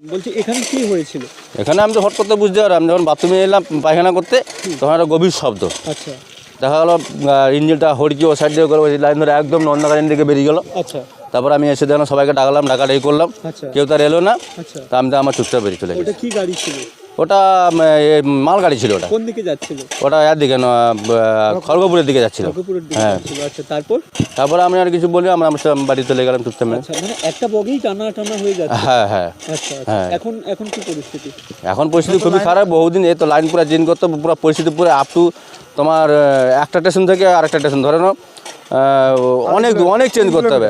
বলছি এখানে কি হয়েছিল? এখানে আমি তো হট করতে বুঝতে পারলাম যখন বাথরুমে এলাম পায়খানা করতে তখন একটা গভীর শব্দ। আচ্ছা। দেখা গেলো ইঞ্জিনটা হড়কি ও সাইড দিয়ে ওই লাইন ধরে একদম নন্দকালীন দিকে বেরিয়ে গেলো। আচ্ছা। তারপর আমি এসে দেখলাম সবাইকে ডাকলাম এই করলাম। আচ্ছা। কেউ তার এলো না। আচ্ছা। তা আমি তো আমার চুপচাপ বেরিয়ে চলে গেছি। কি গাড়ি ছিল? ওটা উম, এ, মাল গাড়ি ছিল ওটা। কোন দিকে যাচ্ছিল? ওটা এর দিকে খড়গপুরের দিকে যাচ্ছিল। খড়গপুরের হ্যাঁ। আচ্ছা তারপর? তারপরে আমি আর কিছু বলি আমরা আমার বাড়ি চলে গেলাম চুপচাপ আচ্ছা মানে একটা বগেই টানা টানা হয়ে যাচ্ছে। হ্যাঁ হ্যাঁ। আচ্ছা আচ্ছা। হ্যাঁ। এখন এখন কি পরিস্থিতি? এখন পরিস্থিতি খুবই খারাপ বহুদিন এই তো লাইন পুরো চেঞ্জ করতে পুরো পরিস্থিতি পুরো আপ টু তোমার একটা স্টেশন থেকে আরেকটা স্টেশন ধরে নাও। অনেক অনেক চেঞ্জ করতে হবে।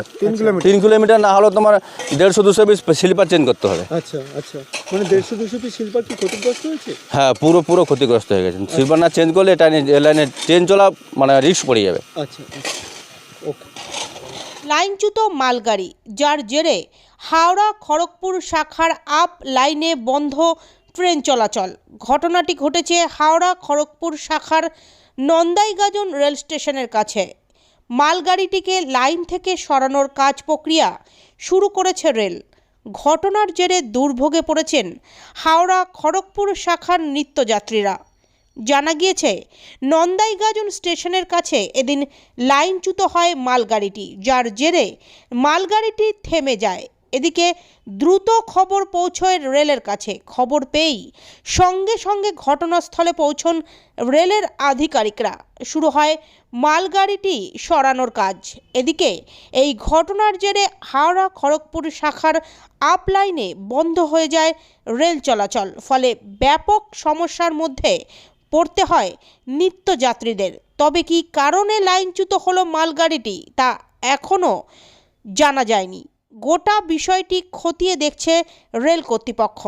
তিন কিলোমিটার। না হলেও তোমার দেড়শো দুশো পিস স্লিপার চেঞ্জ করতে হবে। আচ্ছা আচ্ছা। মানে দেড়শো দুশো পিস শিল্পার কি ক্ষতিগ্রস্ত হয়েছে? হ্যাঁ পুরো পুরো ক্ষতিগ্রস্ত হয়ে গেছে। স্লিপার না চেঞ্জ করলে এটা লাইনে ট্রেন চলা মানে রিস্ক পড়ে যাবে। আচ্ছা আচ্ছা। ওকে লাইনচ্যুত মালগাড়ি যার জেরে হাওড়া খড়গপুর শাখার আপ লাইনে বন্ধ ট্রেন চলাচল। ঘটনাটি ঘটেছে হাওড়া খড়গপুর শাখার নন্দাইগাজন রেল স্টেশনের কাছে। মালগাড়িটিকে লাইন থেকে সরানোর কাজ প্রক্রিয়া শুরু করেছে রেল। ঘটনার জেরে দুর্ভোগে পড়েছেন হাওড়া খড়গপুর শাখার নিত্যযাত্রীরা। জানা গিয়েছে, নন্দাইগাজন স্টেশনের কাছে এদিন লাইনচ্যুত হয় মালগাড়িটি, যার জেরে মালগাড়িটি থেমে যায়। এদিকে দ্রুত খবর পৌঁছয় রেলের কাছে। খবর পেয়েই সঙ্গে সঙ্গে ঘটনাস্থলে পৌঁছন রেলের আধিকারিকরা। শুরু হয় মালগাড়িটি সরানোর কাজ। এদিকে এই ঘটনার জেরে হাওড়া খড়গপুর শাখার আপলাইনে বন্ধ হয়ে যায় রেল চলাচল। ফলে ব্যাপক সমস্যার মধ্যে পড়তে হয় নিত্যযাত্রীদের। তবে কি কারণে লাইনচ্যুত হলো মালগাড়িটি তা এখনও জানা যায়নি। গোটা বিষয়টি খতিয়ে দেখছে রেল কর্তৃপক্ষ।